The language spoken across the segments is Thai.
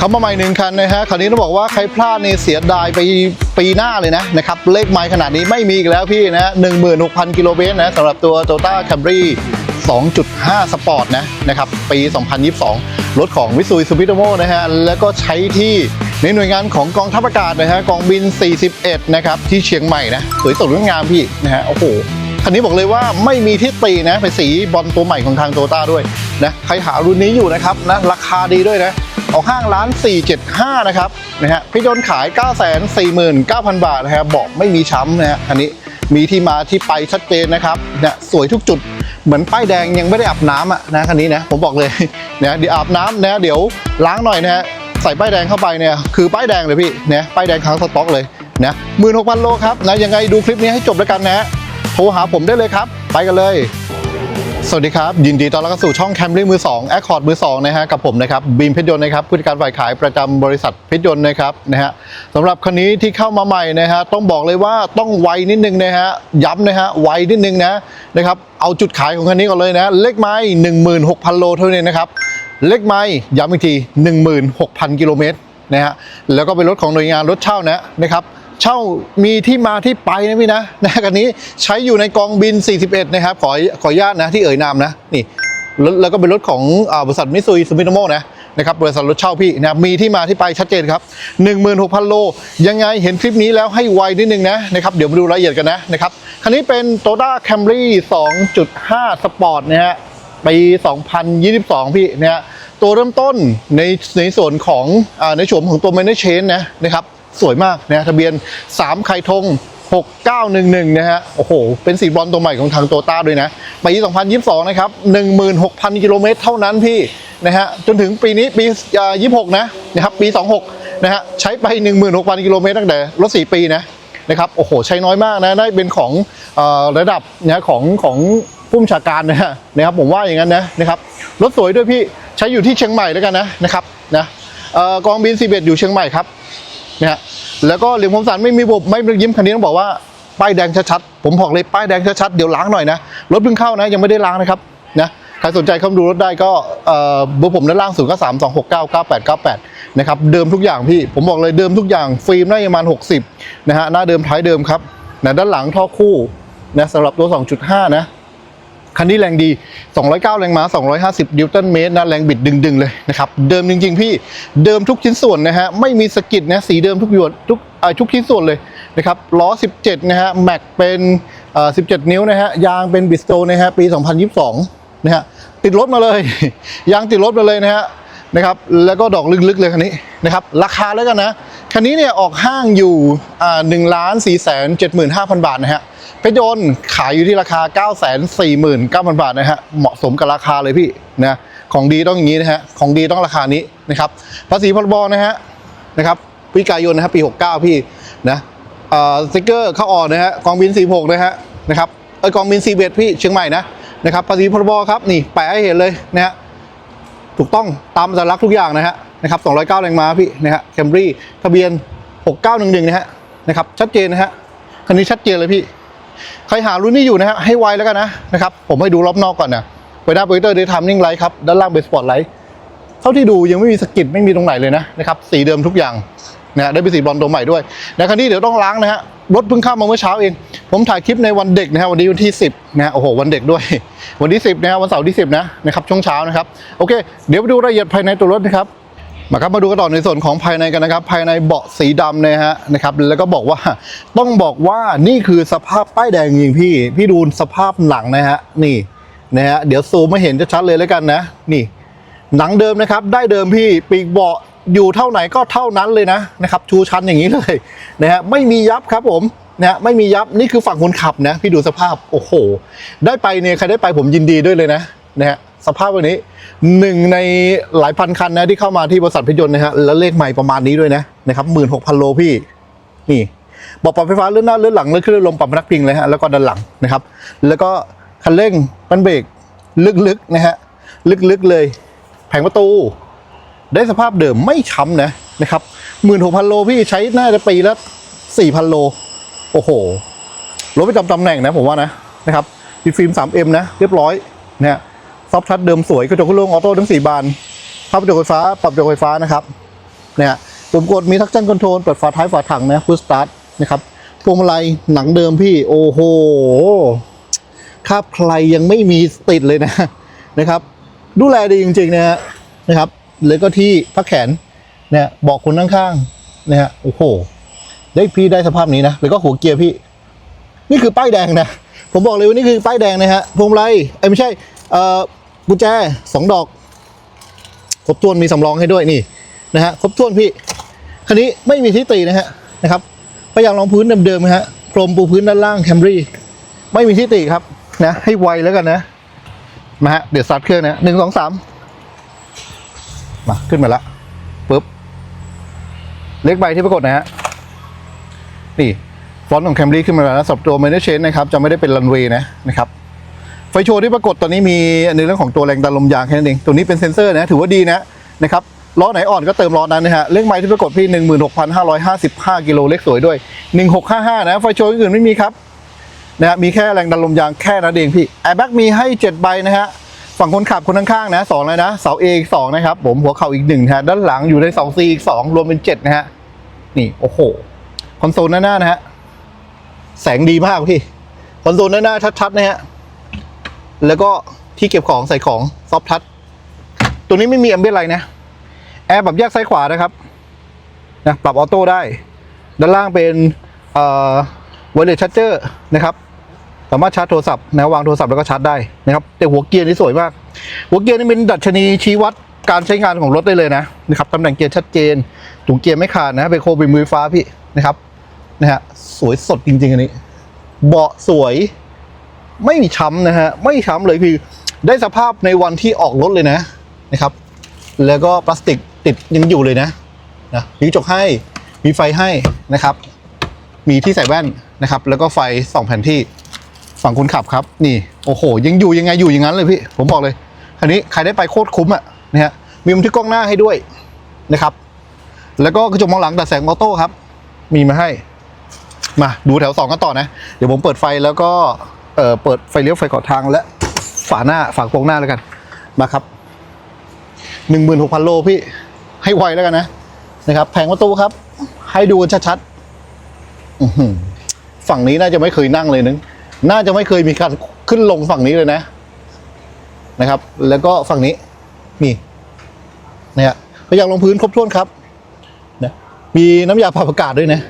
เข้ามาใหม่หนึ่งคันนะฮะคันนี้ต้องบอกว่าใครพลาดเนี่ยเสียดายไปปีหน้าเลยนะนะครับเลขไม้ขนาดนี้ไม่มีอีกแล้วพี่นะหนึ่งหมื่นหกพันกิโลเมตรนะสำหรับตัว Toyota Camry 2.5 Sport นะนะครับปี 2022 รถของวิสุยซูบิโตโมนะฮะแล้วก็ใช้ที่ในหน่วยงานของกองทัพอากาศนะฮะกองบิน 41 นะครับที่เชียงใหม่นะสวยสดงดงามพี่นะฮะโอ้โหคันนี้บอกเลยว่าไม่มีที่ตีนะเป็นสีบอลตัวใหม่ของทางโตต้าด้วยนะใครหารุ่นนี้อยู่นะครับนะราคาดีด้วยนะ ออกห้างร้าน 475 นะครับนะฮะพี่ยนต์ขาย 949,000 บาทนะฮะบอกไม่มีช้ำนะฮะคันนี้มีที่มาที่ไปชัดเจนนะครับเนี่ยสวยทุกจุดเหมือนป้ายแดงยังไม่ได้อาบน้ำอะนะคันนี้นะผมบอกเลยนะเดี๋ยวอาบน้ำนะเดี๋ยวล้างหน่อยนะฮะใส่ป้ายแดงเข้าไปเนี่ยคือป้ายแดงเลยพี่นะป้ายแดงค้างสต็อกเลยนะหมื่นหกพันโลครับนะยังไงดูคลิปนี้ให้จบแล้วกันนะโทรหาผมได้เลยครับ ไปกันเลย สวัสดีครับ ยินดีต้อนรับเข้าสู่ช่องแคมรี่มือ2แอคคอร์ดมือ2นะฮะกับผมนะครับบีมเพชรยนต์นะครับผู้จัดการฝ่ายขายประจำบริษัทเพชรยนต์นะครับนะฮะสำหรับคันนี้ที่เข้ามาใหม่นะฮะต้องบอกเลยว่าต้องไวนิดนึงนะฮะย้ำนะฮะไวนิดนึงนะนะครับเอาจุดขายของคันนี้ก่อนเลยนะ เลขไม้16,000 โลเท่านี้นะครับ เลขไม้ย้ำอีกที 16,000 กิโลเมตรนะฮะแล้วก็เป็นรถของหน่วยงานรถเช่านะนะครับ เช่ามีที่มาที่ไปนะพี่นะนะกันนี้ใช้อยู่ในกองบิน 41 นะครับ ขอขออนุญาตนะที่เอ่ยนามนะนี่แล้วแล้วก็เป็นรถของอบริษัทมิซุยซูมิโนโมนะนะครับบริษัทรถเช่าพี่นะมีที่มาที่ไปชัดเจนครับ 16,000 โล ยังไงเห็นคลิปนี้แล้วให้ไวนิดนึงนะนะครับเดี๋ยวมาดูรายละเอียดกันนะนะครับคันนี้เป็น Toyota Camry 2.5 Sport นะฮะปี 2022 พี่นะฮะตัวเริ่มต้นในในส่วนของอในโฉมของตัว m a n a g e Chain นะนะครับ สวยมากนะทะเบียน 3 ไข่ทง 6911 นะฮะ โอ้โห เป็นสีบอลตัวใหม่ของทางโตต้าด้วยนะ ปี2022 นะครับ 16,000 กิโลเมตรเท่านั้นพี่นะฮะ จนถึงปีนี้ปีอ่า26 นะนะครับ ปี 26 นะฮะ ใช้ไป 16,000 กิโลเมตรตั้งแต่รถ 4 ปีนะนะครับ โอ้โห ใช้น้อยมากนะ ได้เป็นของอระดับนะของของผู้บัญชาการนะฮะนะครับ ผมว่าอย่างนั้นนะนะครับ รถสวยด้วยพี่ ใช้อยู่ที่เชียงใหม่แล้วกันนะนะครับนะกองบินซีเบอยู่เชียงใหม่ครับ นะฮะแล้วก็เหลี่ยมคมสันไม่มีบบไม่มียิ้มคันนี้ต้องบอกว่าป้ายแดงชัดๆผมบอกเลยป้ายแดงชัดๆเดี๋ยวล้างหน่อยนะรถเพิ่งเข้านะยังไม่ได้ล้างนะครับนะใครสนใจเข้ามาดูรถได้ก็เบอร์ผมด้านล่าง0 9 3 2 6 9 9 8 9 8นะครับเดิมทุกอย่างพี่ผมบอกเลยเดิมทุกอย่างฟิล์มน่าประมาณ 60 นะฮะหน้าเดิมท้ายเดิมครับนะด้านหลังท่อคู่นะสำหรับตัว 2.5 นะ คันนี้แรงดี 209 แรงม้า 250 นิวตันเมตรนะแรงบิดดึง ๆ เลยนะครับ เดิมจริง ๆ พี่เดิมทุกชิ้นส่วนนะฮะไม่มีสกิดนะสีเดิมทุกหยวดทุกอ่ทุกชิ้นส่วนเลยนะครับล้อ 17 นะฮะแม็กเป็นอ่อ17 นิ้วนะฮะยางเป็นบิสโตนะฮะปี 2022 นะฮะติดรถมาเลย ยางติดรถมาเลยนะฮะนะครับแล้วก็ดอกลึกๆเลยคันนี้นะครับราคาแล้วกันนะ คันนี้เนี่ยออกห้างอยู่อ่า1ล้าน4แสน75,000บาทนะฮะเพชรยนต์ขายอยู่ที่ราคา9 4 9 0 0 0บาทนะฮะเหมาะสมกับราคาเลยพี่นะของดีต้องอย่างนี้นะฮะของดีต้องราคานี้นะครับภาษีพรบนะฮะนะครับพิกายนนะครับปี 69 พี่นะเอ่อสติกเกอร์เข้าออกนะฮะกองบิน 46 นะฮะนะครับเออกองบิน41พี่เชียงใหม่นะนะครับภาษีพรบครับนี่แปะให้เห็นเลยนะฮะถูกต้องตามสัญลักษณ์ทุกอย่างนะฮะ นะครับ209แรงม้าพี่นะฮะแคมรี่ทะเบียน 6911นะฮะนะครับชัดเจนนะฮะคันนี้ชัดเจนเลยพี่ ใครหารุ่นนี้อยู่นะฮะให้ไวแล้วกันนะนะครับผมให้ดูรอบนอกก่อนนะไปด้าโปรเจคเตอร์เดย์ทามนิ่งไลท์ครับด้านล่างเป็นสปอตไลท์เท่าที่ดูยังไม่มีสกิดไม่มีตรงไหนเลยนะนะครับสีเดิมทุกอย่างนะฮะได้เป็นสีบอลตัวใหม่ด้วยนะคันนี้เดี๋ยวต้องล้างนะฮะรถเพิ่งเข้ามาเมื่อเช้าเอง ผมถ่ายคลิปในวันเด็กนะฮะวันนี้วันที่ 10นะฮะโอ้โหวันเด็กด้วย วันที่ 10นะฮะวันเสาร์ที่ 10 นะนะครับช่วงเช้านะครับโอเค เดี๋ยวไปดูรายละเอียดภายในตัวรถนะครับ มาครับมาดูกันต่อในส่วนของภายในกันนะครับ ภายในเบาะสีดำนะฮะนะครับ แล้วก็บอกว่าต้องบอกว่านี่คือสภาพป้ายแดงจริงพี่ พี่ดูสภาพหนังนะฮะนี่นะฮะเดี๋ยวซูมมาเห็นจะชัดเลยแล้วกันนะ นี่ หนังเดิมนะครับ ได้เดิมพี่ปีกเบาะอยู่เท่าไหนก็เท่านั้นเลยนะนะครับชูชันอย่างนี้เลยนะฮะไม่มียับครับผมนะฮะไม่มียับนี่คือฝั่งคนขับนะ พี่ดูสภาพโอ้โห ได้ไปเนี่ยใครได้ไปผมยินดีด้วยเลยนะนะฮะ สภาพวันนี้หนึ่งในหลายพันคันนะที่เข้ามาที่บริษัทพชรยนต์นะฮะแล้วเลขใหม่ประมาณนี้ด้วยนะนะครับหมื่นหกพันโลพี่นี่บอกปรับไฟฟ้าเลื่อนหน้าเลื่อนหลังเลื่อนขึ้นเลื่อนลงปรับพนักพิงเลยฮะแล้วก็ด้านหลังนะครับ แล้วก็คันเร่งปันเบรกลึกๆนะฮะลึกๆเลย แผงประตู ได้สภาพเดิมไม่ช้ำนะนะครับหมื่นหกพันโลพี่ใช้น่าจะปีละสี่พันโล โอ้โหรถประจำตำแหน่งนะผมว่านะนะครับติดฟิล์ม 3M นะเรียบร้อยนะฮะ ซอฟทัชเดิมสวยกระจกขึ้นลงออโต้ทั้ง 4 บานภาพกระจกไฟฟ้า ปรับกระจกไฟฟ้านะครับเนี่ยปุ่มกดมีทักชั่นคอนโทรลเปิดฝาท้ายฝาถังนะพุชสตาร์ทนะครับพวงมาลัยหนังเดิมพี่โอ้โหคาบใครยังไม่มีติดเลยนะนะครับ ดูแลดีจริงๆนะฮะนะครับแล้วก็ที่พักแขนเนี่ยบอกคนข้างๆนะฮะโอ้โห ได้พี่ได้สภาพนี้นะแล้วก็หัวเกียร์พี่ นี่คือป้ายแดงนะ ผมบอกเลยว่านี่คือป้ายแดงนะฮะพวงมาลัยเอ้ไม่ใช่เอ่อ กุญแจสองดอก ครบถ้วนมีสำรองให้ด้วยนี่นะฮะครบถ้วนพี่คันนี้ไม่มีที่ตีนะฮะนะครับพยายามรองพื้นเดิมๆนะฮะพรมปูพื้นด้านล่างแคมรี่ไม่มีที่ตีครับนะให้ไวแล้วกันนะมาฮะเดี๋ยวสตาร์ทเครื่องนะหนึ่งสองสามมาขึ้นมาละปุ๊บเล็กใบที่ปรากฏนะฮะนี่ฟอนต์ของแคมรี่ขึ้นมาแล้วนะสำหรับตัวเมเนเชนนะครับจะไม่ได้เป็นรันเวย์นะนะครับ ไฟโชว์ที่ปรากฏตอนนี้มีในเรื่องของตัวแรงดันลมยางแค่นั้นเอง ตัวนี้เป็นเซ็นเซอร์นะ ถือว่าดีนะนะครับ ล้อไหนอ่อนก็เติมล้อนั้นนะฮะ เลขไม้ที่ปรากฏพี่ 16,555 กิโลเลขสวยด้วย 1655 นะ ไฟโชว์อื่นไม่มีครับนะฮะมีแค่แรงดันลมยางแค่นั้นเองพี่แอร์แบ็กมีให้ 7 ใบนะฮะ ฝั่งคนขับคนข้างๆนะ2เลยนะ เสา A อีก2นะครับ ผมหัวเข่าอีก1นะฮะ ด้านหลังอยู่ใน2 C อีก2รวมเป็น 7 นะฮะ นี่โอ้โห คอนโซลหน้าๆนะฮะ แสงดีมากพี่ คอนโซลหน้าๆชัดๆนะฮะ แล้วก็ที่เก็บของใส่ของซอฟทัชตัวนี้ไม่มีแอมเบียอะไรนะแอร์ปรับแยกซ้ายขวานะครับนะปรับออโต้ได้ ด้านล่างเป็นเอ่อไวเลสชาร์เจอร์นะครับ สามารถชาร์จโทรศัพท์นะวางโทรศัพท์แล้วก็ชาร์จได้นะครับ แต่หัวเกียร์นี่สวยมาก หัวเกียร์นี่เป็นดัชนีชี้วัดการใช้งานของรถได้เลยนะนะครับตำแหน่งเกียร์ชัดเจนถุงเกียร์ไม่ขาดนะเป็นโคเป็นมือฟ้าพี่นะครับนะฮะสวยสดจริงๆอันนี้ เบาะสวย ไม่มีช้ำนะฮะไม่ช้ำเลยคือได้สภาพในวันที่ออกรถเลยนะนะครับ แล้วก็พลาสติกติดยังอยู่เลยนะนะมีกระจกให้มีไฟให้นะครับ มีที่ใส่แว่นนะครับ แล้วก็ไฟสองแผ่นที่ฝั่งคนขับครับ นี่โอ้โห ยังอยู่ยังไงอยู่อย่างนั้นเลยพี่ผมบอกเลยคันนี้ใครได้ไปโคตรคุ้มอะนะฮะมีบันทึกกล้องหน้าให้ด้วยนะครับ แล้วก็กระจกมองหลังตัดแสงออโต้ครับ มีมาให้ มาดูแถวสองกันต่อนะ เดี๋ยวผมเปิดไฟแล้วก็ เอ่อเปิดไฟเลี้ยวไฟขอทางและฝาหน้าฝากระโปรงหน้าแล้วกันมาครับหนึ่งหมื่นหกพันโลพี่ให้ไวแล้วกันนะนะครับ แผงประตูครับ ให้ดูชัดๆฝั่งนี้น่าจะไม่เคยนั่งเลยนึงน่าจะไม่เคยมีการขึ้นลงฝั่งนี้เลยนะนะครับ แล้วก็ฝั่งนี้นี่นะฮะพยางลงพื้นครบถ้วนครับนะมีน้ำยาปรับอากาศด้วยนะ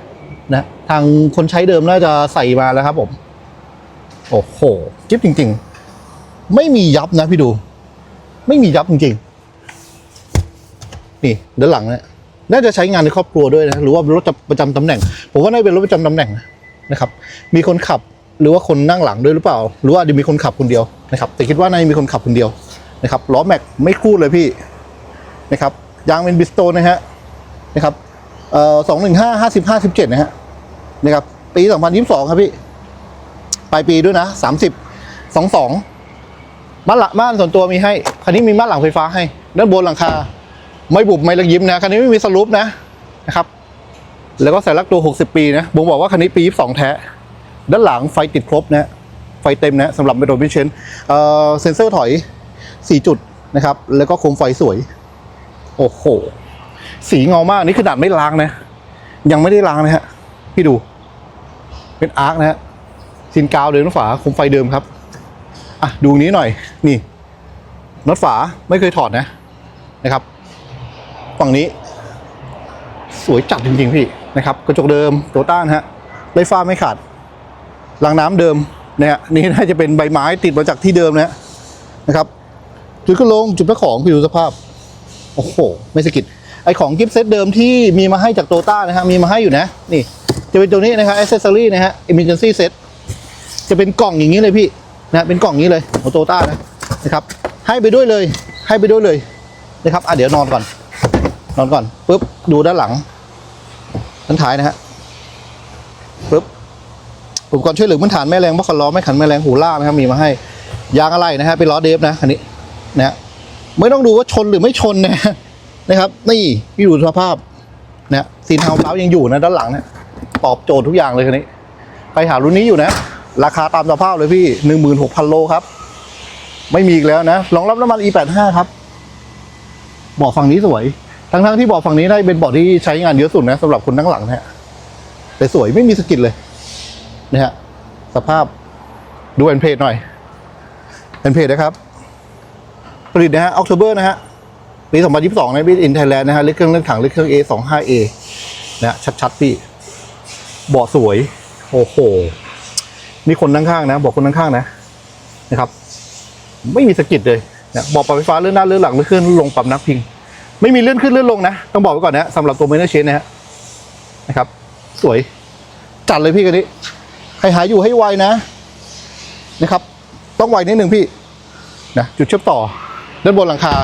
นะทางคนใช้เดิมน่าจะใส่มาแล้วครับผม โอ้โหจิ๊บจริง ๆ ไม่มียับนะพี่ดู ไม่มียับจริงๆ นี่ด้านหลังเนี่ยน่าจะใช้งานในครอบครัวด้วยนะ หรือว่ารถประจำตำแหน่ง ผมว่าน่าจะเป็นรถประจำตำแหน่งนะครับ มีคนขับหรือว่าคนนั่งหลังด้วยหรือเปล่า หรือว่าจะมีคนขับคนเดียวนะครับ แต่คิดว่าน่าจะมีคนขับคนเดียวนะครับล้อแม็กไม่คูดเลยพี่นะครับยางเป็นบิสโตนนะฮะนะครับเอ่อสองหนึ่งห้าห้าสิบห้าสิบเจ็ดนะฮะนะครับปี2022ครับพี่ ปลายปีด้วยนะ 30 22ม่านหลังม่านส่วนตัวมีให้คันนี้มีม่านหลังไฟฟ้าให้ ด้านบนหลังคา ไม่บุบไม่ระยิบนะคันนี้ไม่มีสลูปนะนะครับ แล้วก็ใส่ลักตัว 60 ปีนะผมบอกว่าคันนี้ปี22แท้ ด้านหลังไฟติดครบนะไฟเต็มนะสำหรับเมโทรวิเชนเอ่อเซนเซอร์ถอย 4 จุดนะครับ แล้วก็โคมไฟสวย โอ้โห สีเงามากนี่ขนาดไม่ล้างนะ ยังไม่ได้ล้างนะฮะ พี่ดู เป็นอาร์คนะฮะ ซินกาวเดินฝาคมไฟเดิมครับอะดูนี้หน่อยนี่น็อตฝาไม่เคยถอดนะนะครับ ฝั่งนี้ สวยจัดจริงๆพี่นะครับ กระจกเดิมโตต้านฮะไร้ฟ้าไม่ขาดรางน้ำเดิมนะฮะนี่น่าจะเป็นใบไม้ติดมาจากที่เดิมนะนะครับ จุดก็ลงจุดพระของพี่ดูสภาพ โอ้โห ไม่สกิดไอของกิฟต์เซตเดิมที่มีมาให้จากโตต้านะฮะมีมาให้อยู่นะ นี่ จะเป็นตัวนี้นะครับ accessory นะฮะ emergency set จ จะเป็นกล่องอย่างนี้เลยพี่นะเป็นกล่องนี้เลยของโตต้านะนะครับ ให้ไปด้วยเลยให้ไปด้วยเลยนะครับอะเดี๋ยวนอนก่อน นอนก่อนปุ๊บดูด้านหลังด้านท้ายนะฮะปุ๊บอุปกรณ์ช่วยเหลือพื้นฐานแม่แรงบัคคล้อแม่ขันแม่แรงหูล่านะครับมีมาให้ยางอะไรนะฮะเป็นล้อเดฟนะอันนี้นะฮะไม่ต้องดูว่าชนหรือไม่ชนนะนะครับ นี่พี่ดูสภาพนะซีนเฮาส์เล้ายังอยู่นะด้านหลังเนี่ยตอบโจทย์ทุกอย่างเลยคันนี้ใครหารุ่นนี้อยู่นะ ราคาตามสภาพเลยพี่หนึ่งหมื่นหกพันโลครับ ไม่มีอีกแล้วนะรองรับน้ำมัน E85 ครับเบอฝั่งนี้สวย ทั้งๆที่เบาะฝั่งนี้ได้เป็นเบาะที่ใช้งานเยอะสุดนะสำหรับคนนั่งหลังนะฮะแต่สวยไม่มีสกิดเลยนะฮะสภาพดูแอนเพจหน่อยแอนเพจนะครับ ผลิตนะฮะออกโทเบอร์นะฮะปี 2022นะบิอินไทยแลนด์นะฮะเลือกเครื่องเลือกถังเลือกเครื่อง A25A นะฮะชัดๆพี่เบาะสวย โอ้โห มีคนนั่งข้างนะ บอกคนนั่งข้างนะนะครับ ไม่มีสะกิดเลยนะบอกปรับไฟฟ้าเลื่อนหน้าเลื่อนหลังเลื่อนขึ้นลงปรับนับพิง ไม่มีเลื่อนขึ้นเลื่อนลงนะ ต้องบอกไว้ก่อนนะสำหรับตัวเมนเทอร์เชนนะฮะนะครับ สวย จัดเลยพี่กันนี้ใครหาอยู่ให้ไวนะนะครับ ต้องไวนิดหนึ่งพี่นะจุดเชื่อมต่อด้านบนหลังคา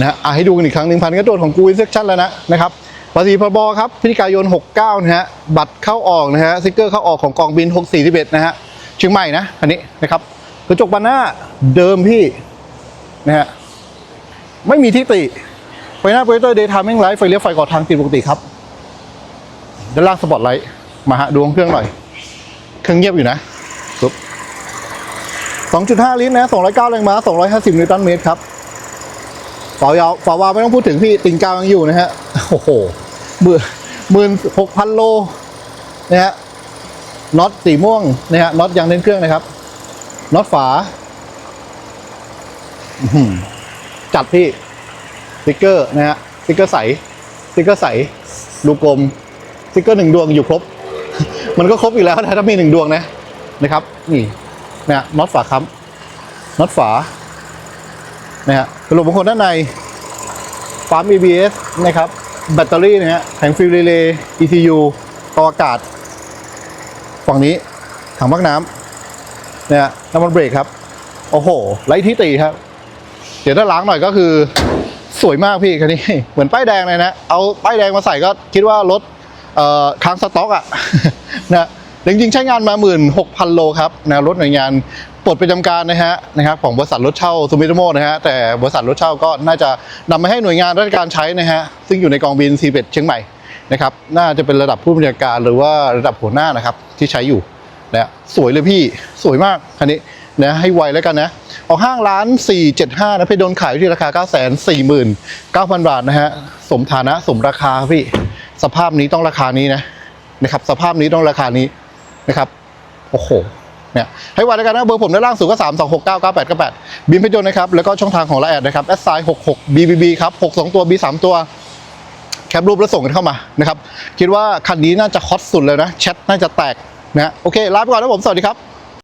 นะฮะอะให้ดูกันอีกครั้งหนึ่งพันกระโดดของกูอินเซ c ชั่นแล้วนะนะครับ ภาษีพรบครับพฤศจิกายน 69 นะฮะ บัตรเข้าออกนะฮะสติกเกอร์เข้าออกของกองบิน 641 นะฮะเชียงใหม่นะอันนี้นะครับกระจกบานหน้าเดิมพี่นะฮะไม่มีที่ติไฟหน้าโปรเจคเตอร์เดย์ไทมิ่งไลท์ไฟเลี้ยวไฟก่อทางติดปกติครับ ด้านล่างสปอตไลท์มาฮะดวงเครื่องหน่อย เครื่องเงียบอยู่นะปุ๊บ2.5 ลิตรนะ 209 แรงม้า 250 นิวตันเมตรครับฝายาวฝาวาไม่ต้องพูดถึงพี่ติงกาวยังอยู่นะฮะ โอ้โห หมื่นหมื่นหกพันโลนะฮะน็อตสีม่วงนะฮะน็อตยางเน้นเครื่องนะครับน็อตฝาจัดพี่สติกเกอร์นะฮะสติกเกอร์ใสสติกเกอร์ใสดูกลมสติกเกอร์หนึ่งดวงอยู่ครบ มันก็ครบอีกแล้วนะถ้ามีหนึ่งดวงนะนะครับ นี่นะฮะน็อตฝาค้ำน็อตฝานะฮะกระโหลกบางคนด้านในปั๊ม EBS นะครับ แบตเตอรี่นะฮะแผงฟิวเรเลย์ ECU กรออากาศ ฝั่งนี้ถังพักน้ำเนะฮะน้ำมันเบรกครับ โอ้โหไร้ที่ตีครับ เดี๋ยวถ้าล้างหน่อยก็คือสวยมากพี่คันนี้ เหมือนป้ายแดงเลยนะ เอาป้ายแดงมาใส่ก็คิดว่ารถค้างสต็อกอะนะจริงๆใช้งานมา 16,000 โลครับนะรถหน่วยงาน ปลดประจำการนะฮะนะครับของบริษัทรถเช่าซูมิโตโมนะฮะแต่บริษัทรถเช่าก็น่าจะนำมาให้หน่วยงานราชการใช้นะฮะซึ่งอยู่ในกองบินซีเเชียงใหม่นะครับน่าจะเป็นระดับผู้บัญชาการหรือว่าระดับหัวหน้านะครับที่ใช้อยู่นะสวยเลยพี่สวยมากคันนี้นะให้ไวแล้วกันนะเอาห้างล้าน475นะพชรโดนขายที่ราคา 9 4 9 0 0 0 บาทนะฮะสมฐานะสมราคาพี่สภาพนี้ต้องราคานี้นะนะครับ สภาพนี้ต้องราคานี้นะครับโอ้โห เนี่ยให้ไวแล้วกันนะเบอร์ผมด้านล่างสุดก็3 2 6 9 9 8 9 8บินเพชรยนต์นะครับแล้วก็ช่องทางของไลน์แอดนะครับ s i 66 BBB ครับ6 2 ตัว B 3ตัวแคปรูปแล้วส่งกันเข้ามานะครับคิดว่าคันนี้น่าจะฮอตสุดเลยนะแชทน่าจะแตกนะโอเคลาไปก่อนนะผมสวัสดีครับ